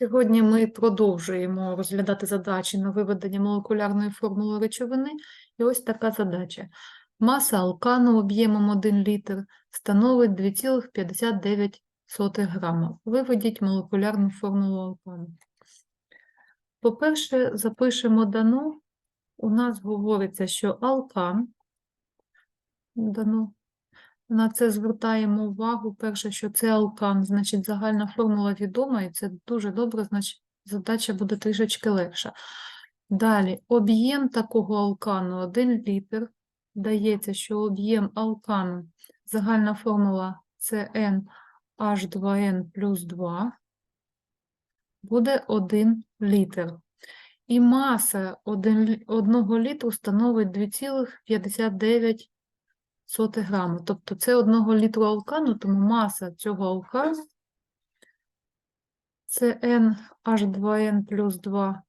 Сьогодні ми продовжуємо розглядати задачі на виведення молекулярної формули речовини. І ось така задача. Маса алкану об'ємом 1 літр становить 2,59 грама. Виведіть молекулярну формулу алкану. По-перше, запишемо дано. У нас говориться, що алкан дано. На це звертаємо увагу. Перше, що це алкан, значить загальна формула відома, і це дуже добре, значить задача буде трішечки легша. Далі, об'єм такого алкану 1 літр. Дається, що об'єм алкану, загальна формула CN H2N плюс 2 буде 1 літр. І маса 1 літру становить 2,59 соти грами. Тобто це одного літру алкану, тому маса цього алкану це NH2N плюс 2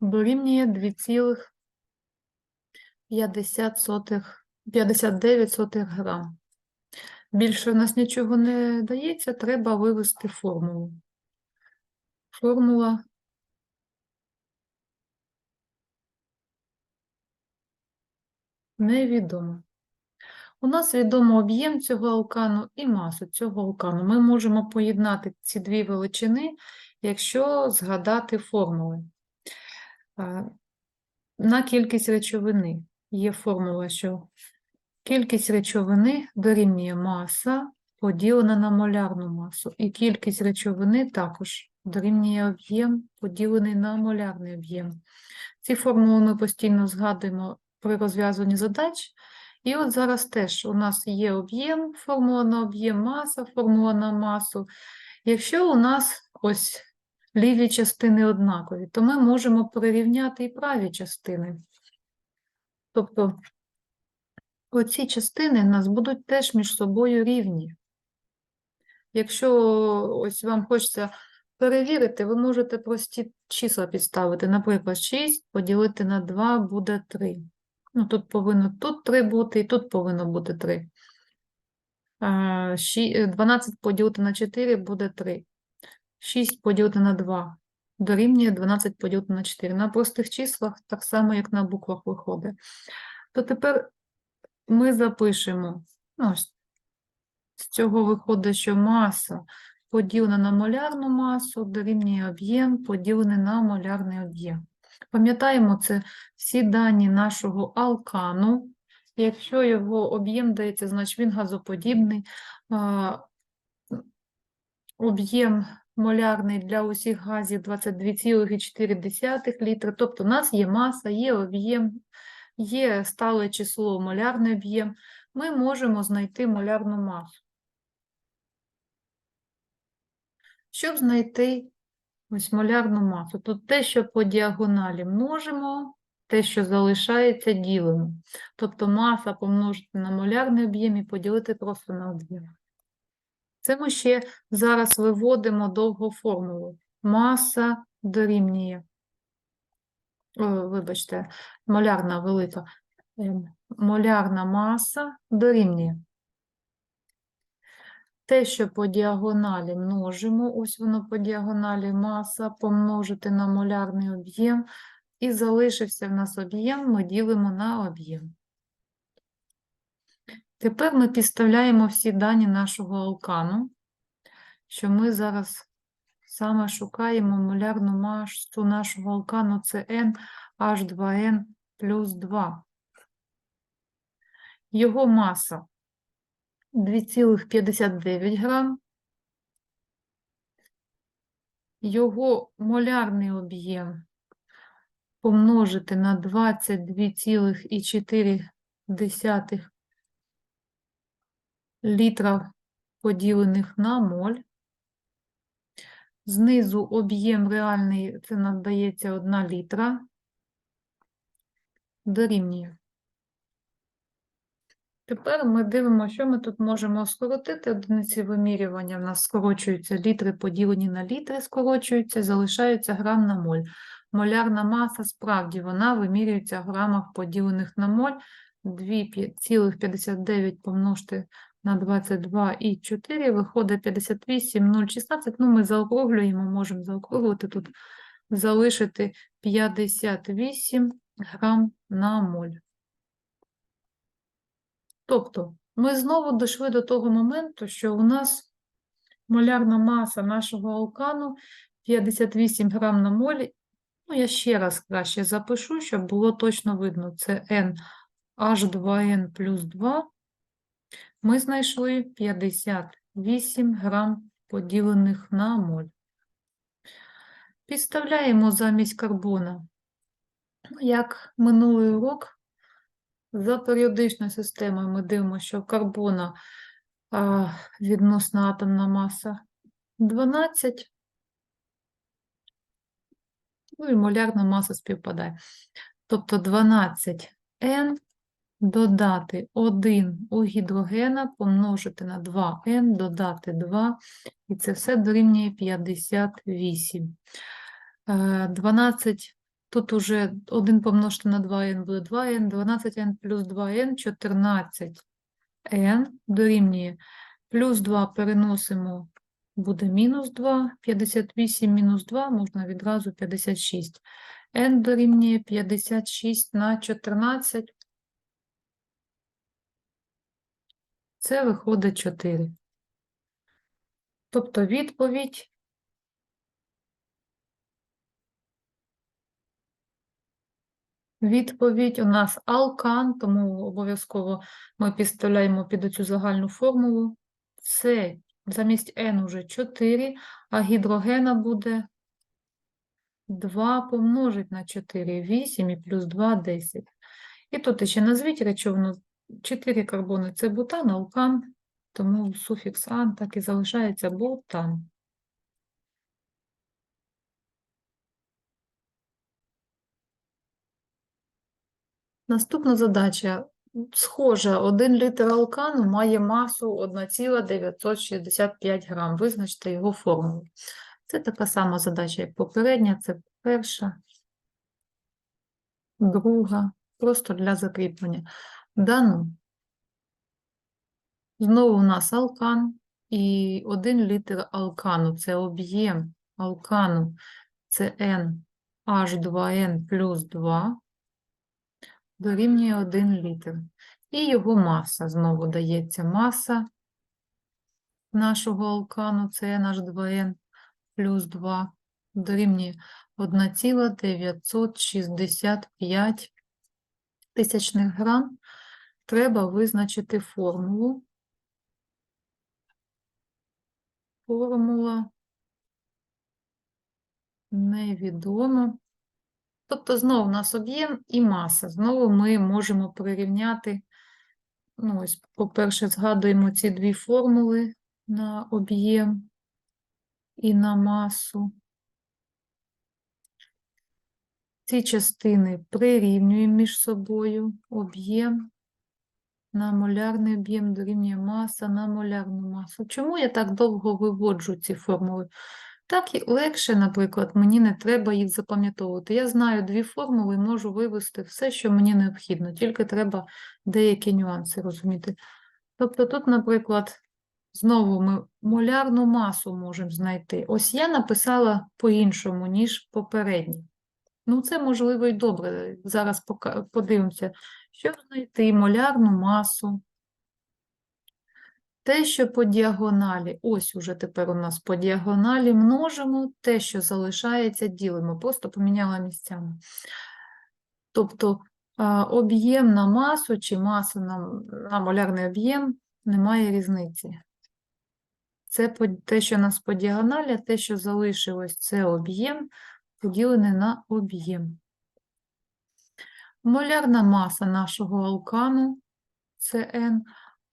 дорівнює 2,59 грам. Більше в нас нічого не дається, треба вивести формулу. Формула невідомо. У нас відомо об'єм цього алкану і масу цього алкану. Ми можемо поєднати ці дві величини, якщо згадати формули. На кількість речовини є формула, що кількість речовини дорівнює маса поділена на молярну масу, і кількість речовини також дорівнює об'єм поділений на молярний об'єм. Ці формули ми постійно згадуємо при розв'язуванні задач. І от зараз теж у нас є об'єм, формула на об'єм, маса, формула на масу. Якщо у нас ось ліві частини однакові, то ми можемо прирівняти і праві частини. Тобто оці частини у нас будуть теж між собою рівні. Якщо ось вам хочеться перевірити, ви можете прості числа підставити. Наприклад, 6 поділити на 2 буде 3. Ну, тут повинно тут 3 бути, і тут повинно бути 3. 12 поділити на 4 буде 3. 6 поділити на 2 дорівнює 12 поділити на 4. На простих числах, так само, як на буквах виходить. То тепер ми запишемо, ну, з цього виходить, що маса поділена на молярну масу дорівнює об'єм поділений на молярний об'єм. Пам'ятаємо, це всі дані нашого алкану. Якщо його об'єм дається, значить він газоподібний. Об'єм молярний для усіх газів 22,4 літри. Тобто у нас є маса, є об'єм, є стале число молярний об'єм. Ми можемо знайти молярну масу. Щоб знайти ось молярну масу, тут те, що по діагоналі множимо, те, що залишається, ділимо. Тобто маса помножити на молярний об'єм і поділити просто на об'єм. Це ми ще зараз виводимо довгу формулу. Маса дорівнює, О, вибачте, молярна велика, ем, молярна маса дорівнює. Те, що по діагоналі множимо, ось воно по діагоналі маса помножити на молярний об'єм, і залишився в нас об'єм, ми ділимо на об'єм. Тепер ми підставляємо всі дані нашого алкану, що ми зараз саме шукаємо молярну масу нашого алкану це NH2N плюс 2. Його маса 2,59 грам. Його молярний об'єм помножити на 22,4 літра поділених на моль. Знизу об'єм реальний, це нам дається 1 літра, дорівнює. Тепер ми дивимося, що ми тут можемо скоротити. Одиниці вимірювання в нас скорочуються, літри поділені на літри, скорочуються, залишаються грам на моль. Молярна маса, справді, вона вимірюється в грамах поділених на моль. 2,59 помножити на 22,4 виходить 58,016. Ну, ми заокруглюємо, можемо заокруглити тут, залишити 58 грам на моль. Тобто, ми знову дійшли до того моменту, що у нас молярна маса нашого алкану 58 грам на моль. Ну, я ще раз краще запишу, щоб було точно видно. Це N H2N плюс 2. Ми знайшли 58 грам поділених на моль. Підставляємо замість карбона. Ну, Як минулий урок, за періодичною системою ми дивимося, що карбона а, відносна атомна маса 12, ну і молярна маса співпадає. Тобто 12N додати 1 у гідрогена, помножити на 2N, додати 2, і це все дорівнює 58. Е, 12, тут уже 1 помножити на 2n буде 2n, 12n плюс 2n, 14n дорівнює плюс 2 переносимо, буде мінус 2, 58 мінус 2, можна відразу 56. n дорівнює 56 на 14, це виходить 4. Тобто відповідь Відповідь у нас алкан, тому обов'язково ми підставляємо під оцю загальну формулу. Це замість N уже 4, а гідрогена буде 2 помножить на 4, 8 і плюс 2 – 10. І тут ще назвіть речовину 4 карбони – це бутан, алкан, тому суфікс ан так і залишається бутан. Наступна задача. Схожа, 1 літр алкану має масу 1,965 грам. Визначте його формулу. Це така сама задача, як попередня. Це перша, друга, просто для закріплення. Дано. Знову у нас алкан і 1 літр алкану. Це об'єм алкану. Це N H2N плюс 2 дорівнює 1 літр. І його маса знову дається маса нашого алкану, це наш 2N плюс 2, дорівнює 1,965 тисячних грам. Треба визначити формулу. Формула невідома. Тобто, знову у нас об'єм і маса. Знову ми можемо прирівняти. Ну, ось, по-перше, згадуємо ці дві формули на об'єм і на масу. Ці частини прирівнюємо між собою об'єм на молярний об'єм дорівнює маса на молярну масу. Чому я так довго виводжу ці формули? Так і легше, наприклад, мені не треба їх запам'ятовувати. Я знаю дві формули і можу вивести все, що мені необхідно, тільки треба деякі нюанси розуміти. Тобто тут, наприклад, знову ми молярну масу можемо знайти. Ось я написала по-іншому, ніж попередні. Ну, це можливо і добре. Зараз подивимося, що знайти молярну масу. Те, що по діагоналі, ось уже тепер у нас по діагоналі множимо, те, що залишається, ділимо, просто поміняла місцями. Тобто об'єм на масу чи маса на, на молярний об'єм немає різниці. Це те, що у нас по діагоналі, а те, що залишилось, це об'єм, поділений на об'єм. Молярна маса нашого алкану це N,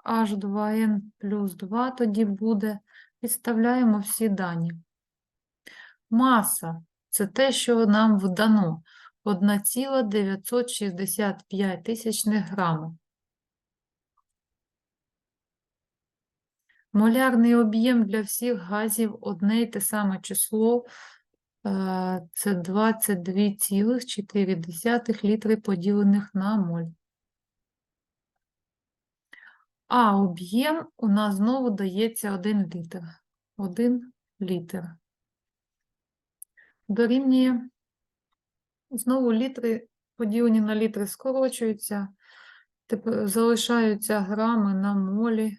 H2N плюс 2 тоді буде. Підставляємо всі дані. Маса – це те, що нам вдано. 1,965 тисячних грама. Молярний об'єм для всіх газів одне й те саме число. е, Це 22,4 літри поділених на моль. А об'єм у нас знову дається 1 літр. 1 літр. Дорівнює, знову літри поділені на літри скорочуються, тепер залишаються грами на молі.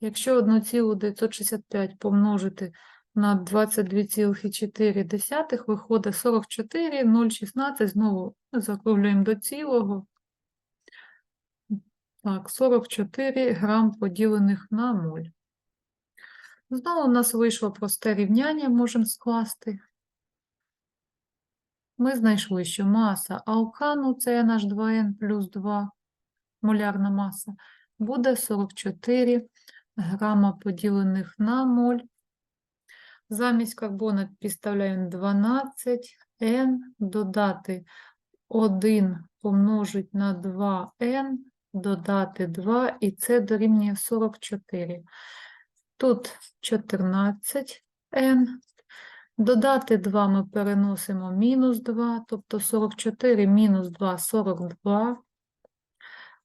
Якщо 1,965 помножити на 22,4, виходить 44, 0,16, знову закруглюємо до цілого. Так, 44 грам поділених на моль. Знову у нас вийшло просте рівняння, можемо скласти. Ми знайшли, що маса алкану, це наш 2N плюс 2 молярна маса, буде 44 грама поділених на моль. Замість карбона підставляємо 12 N, додати 1 помножить на 2N, додати 2, і це дорівнює 44. Тут 14 n. Додати 2 ми переносимо мінус 2, тобто 44 мінус 2 – 42.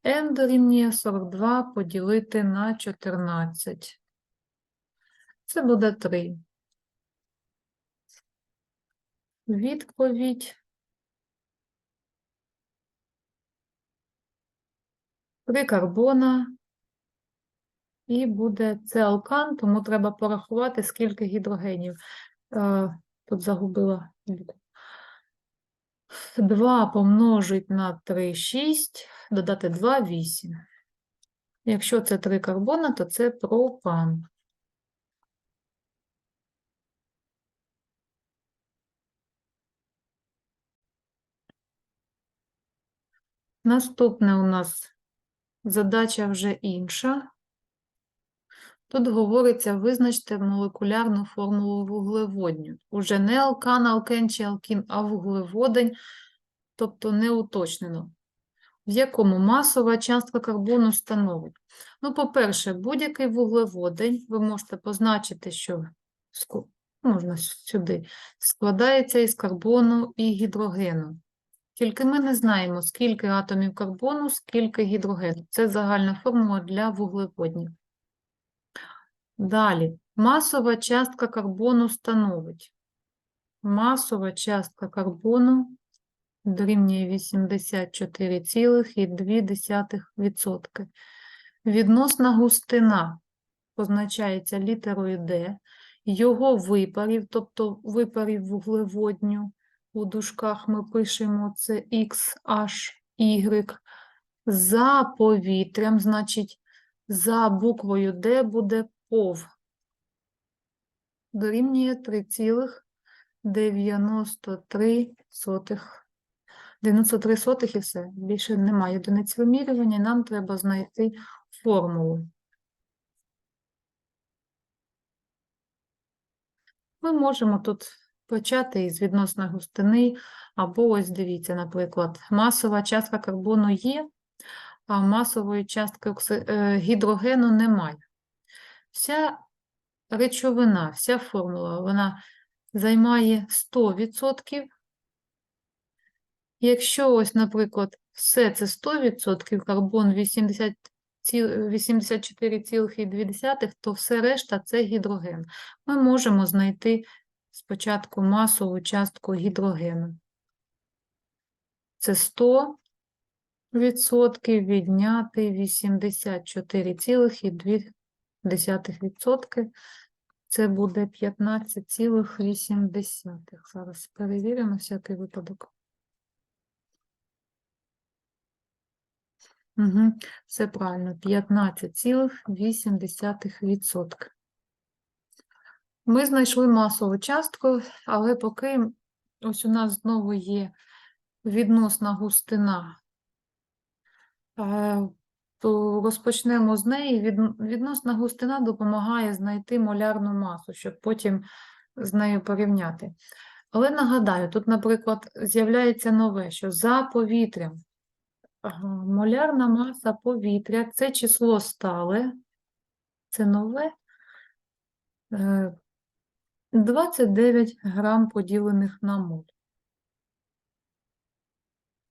n дорівнює 42 поділити на 14. Це буде 3. Відповідь. 3 карбона і буде це алкан, тому треба порахувати, скільки гідрогенів. Е, Тут загубила букву. 2 помножить на 3, 6, додати 2, 8. Якщо це 3 карбона, то це пропан. Наступне у нас задача вже інша. Тут говориться, визначте молекулярну формулу вуглеводню. Уже не алкан, алкен чи алкін, а вуглеводень, тобто не уточнено. В якому масова частка карбону становить? Ну, по-перше, будь-який вуглеводень, ви можете позначити, що можна сюди, складається із карбону і гідрогену. Тільки ми не знаємо, скільки атомів карбону, скільки гідрогену. Це загальна формула для вуглеводнів. Далі, масова частка карбону становить. Масова частка карбону дорівнює 84,2%. Відносна густина позначається літерою D. Його випарів, тобто випарів вуглеводню, у дужках ми пишемо це X, H, Y. За повітрям, значить, за буквою D буде пов. Дорівнює 3,93. 93 сотих і все. Більше немає одиниць вимірювання, нам треба знайти формулу. Ми можемо тут почати із відносної густини, або ось дивіться, наприклад, масова частка карбону є, а масової частки е, гідрогену немає. Вся речовина, вся формула, вона займає 100%. Якщо ось, наприклад, все це 100%, карбон 80 84,2, то все решта це гідроген. Ми можемо знайти спочатку масову частку гідрогену. Це 100 відсотків відняти 84,2%. Це буде 15,8. Зараз перевіримо всякий випадок. Угу, все правильно, 15,8%. Ми знайшли масову частку, але поки ось у нас знову є відносна густина, е, то розпочнемо з неї. Відносна густина допомагає знайти молярну масу, щоб потім з нею порівняти. Але нагадаю, тут, наприклад, з'являється нове, що за повітрям молярна маса повітря це число стале, це нове. Е, 29 грам поділених на моль.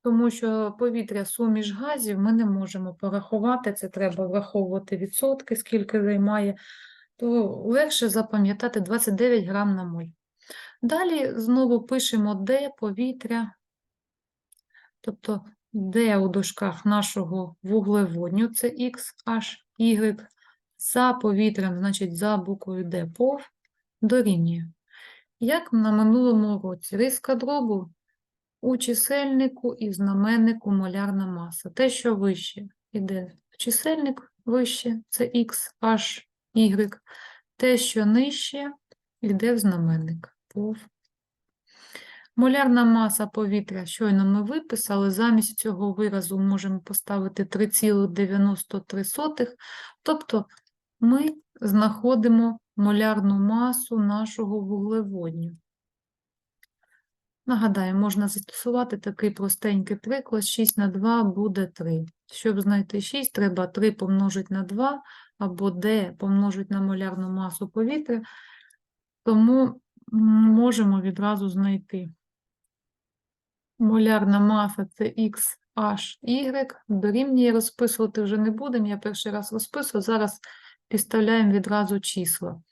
тому що повітря суміш газів ми не можемо порахувати, це треба враховувати відсотки, скільки займає, то легше запам'ятати 29 грам на моль. Далі знову пишемо Д повітря, тобто Д у дужках нашого вуглеводню, це X, H, Y, за повітрям, значить за буквою Д пов, дорівнює. Як на минулому році, риска дробу у чисельнику і в знаменнику молярна маса. Те, що вище йде в чисельник вище, це X, H, Y. Те, що нижче, йде в знаменник. Пов. Молярна маса повітря, щойно ми виписали, замість цього виразу можемо поставити 3,93, тобто ми знаходимо молярну масу нашого вуглеводню. Нагадаю, можна застосувати такий простенький приклад. 6 на 2 буде 3. Щоб знайти 6, треба 3 помножити на 2, або d помножити на молярну масу повітря, тому можемо відразу знайти. Молярна маса це X, H, Y. Дорівнює розписувати вже не будемо. Я перший раз розписую. Зараз підставляємо відразу числа.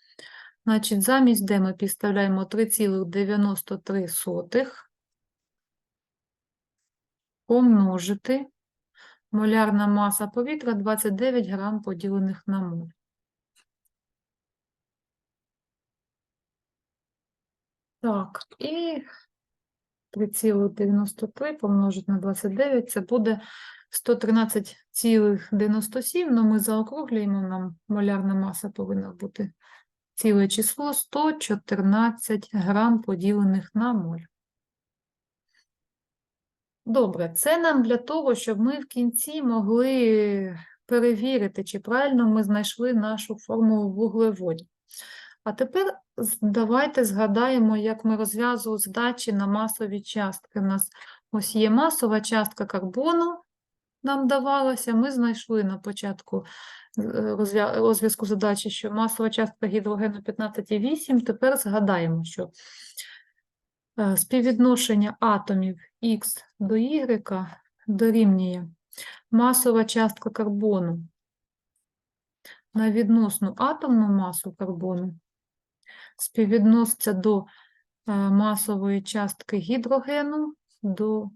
Значить, замість D ми підставляємо 3,93 помножити. Молярна маса повітря 29 грам поділених на моль. Так, і 3,93 помножити на 29, це буде 113,97, але ми заокруглюємо, нам молярна маса повинна бути ціле число 114 грам поділених на моль. Добре, це нам для того, щоб ми в кінці могли перевірити, чи правильно ми знайшли нашу формулу вуглеводів. А тепер давайте згадаємо, як ми розв'язували задачі на масові частки. У нас ось є масова частка карбону, нам давалося. Ми знайшли на початку е, розв'язку задачі, що масова частка гідрогену 15,8. Тепер згадаємо, що е, співвідношення атомів Х до Y дорівнює масова частка карбону на відносну атомну масу карбону співвідноситься до е, масової частки гідрогену до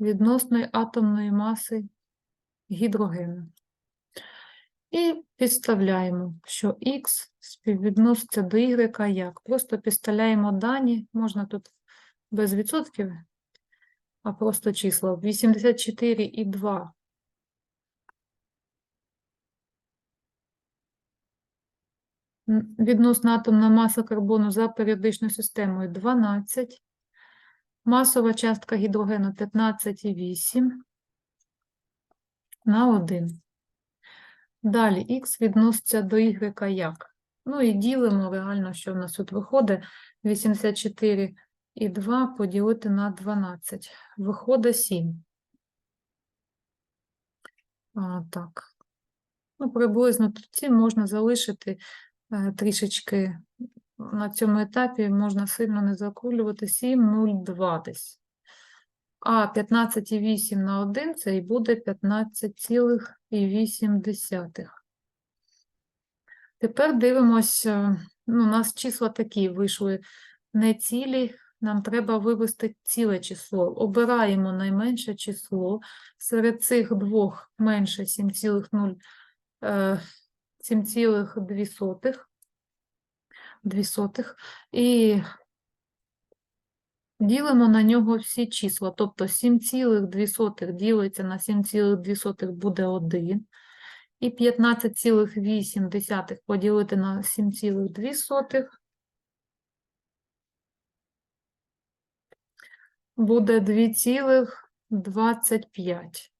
відносної атомної маси гідрогену. І підставляємо, що Х співвідноситься до Y як. Просто підставляємо дані, можна тут без відсотків, а просто числа. 84,2 М, Відносна атомна маса карбону за періодичною системою 12. Масова частка гідрогену 15,8 на 1. Далі х відноситься до y як? Ну і ділимо реально, що в нас тут виходить. 84,2 поділити на 12. Виходить 7. А, так. Ну, приблизно тут ці можна залишити е, трішечки на цьому етапі можна сильно не заколювати 7,02 десь. А 15,8 на 1 це і буде 15,8. Тепер дивимося, ну, у нас числа такі вийшли не цілі, нам треба вивести ціле число. Обираємо найменше число. Серед цих двох менше 7,02. 2 сотих, і ділимо на нього всі числа, тобто 7,2 ділиться на 7,2 буде 1, і 15,8 поділити на 7,2 буде 2,25.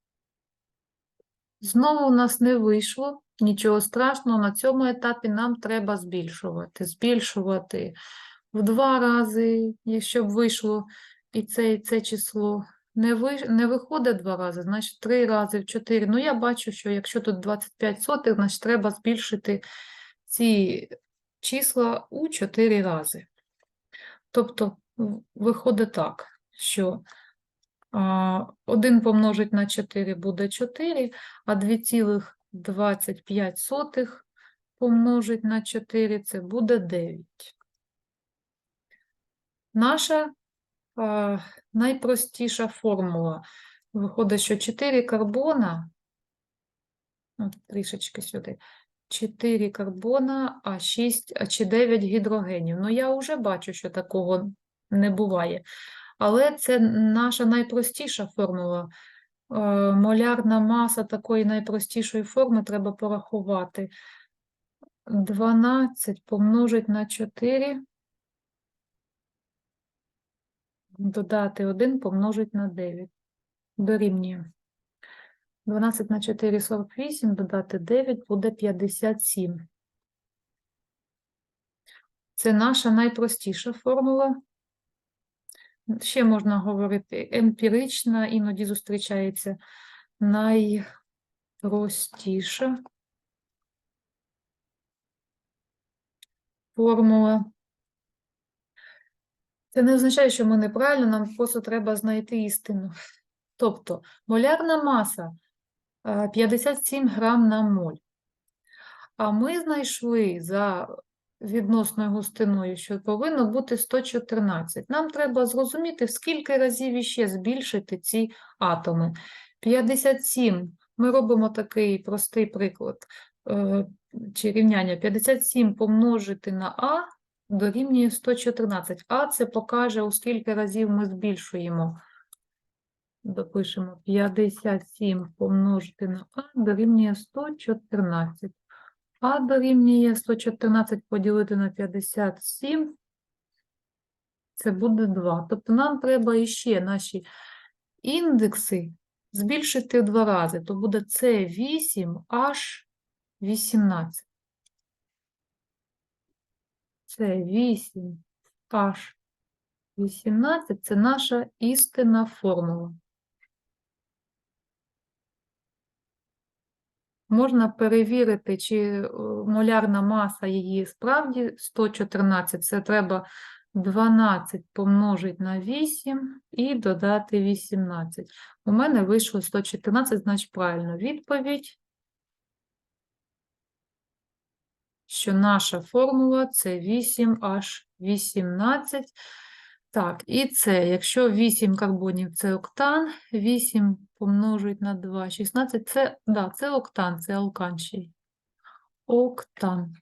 Знову у нас не вийшло. Нічого страшного, на цьому етапі нам треба збільшувати. Збільшувати в два рази, якщо б вийшло і це, і це число. Не, ви, не виходить два рази, значить три рази в чотири. Ну, я бачу, що якщо тут 25 сотих, значить треба збільшити ці числа у чотири рази. Тобто, виходить так, що А, 1 помножить на 4 буде 4, а 2,25 помножить на 4 це буде 9. Наша а, найпростіша формула. Виходить, що 4 карбона, от трішечки сюди, 4 карбона, а 6, а чи 9 гідрогенів. Ну, я вже бачу, що такого не буває. Але це наша найпростіша формула. Е, Молярна маса такої найпростішої форми треба порахувати. 12 помножить на 4, додати 1 помножить на 9. Дорівнює. 12 на 4 – 48, додати 9 буде 57. Це наша найпростіша формула. Ще можна говорити емпірична, іноді зустрічається найпростіша формула. Це не означає, що ми неправильно, нам просто треба знайти істину. Тобто молярна маса е, 57 грам на моль. А ми знайшли за відносною густиною, що повинно бути 114. Нам треба зрозуміти, в скільки разів іще збільшити ці атоми. 57. Ми робимо такий простий приклад е, чи рівняння. 57 помножити на А дорівнює 114. А це покаже, у скільки разів ми збільшуємо. Допишемо 57 помножити на А дорівнює 114. А дорівнює 114 поділити на 57. Це буде 2. Тобто нам треба іще наші індекси збільшити в два рази. То буде С8 аж 18. С8 аж 18 це наша істинна формула. Можна перевірити, чи е, молярна маса її справді 114. Це треба 12 помножити на 8 і додати 18. У мене вийшло 114, значить правильно. Відповідь, що наша формула це 8H18. Так, і це, якщо 8 карбонів це октан, 8 помножить на 2, 16, це, да, це октан, це алканчий. Октан.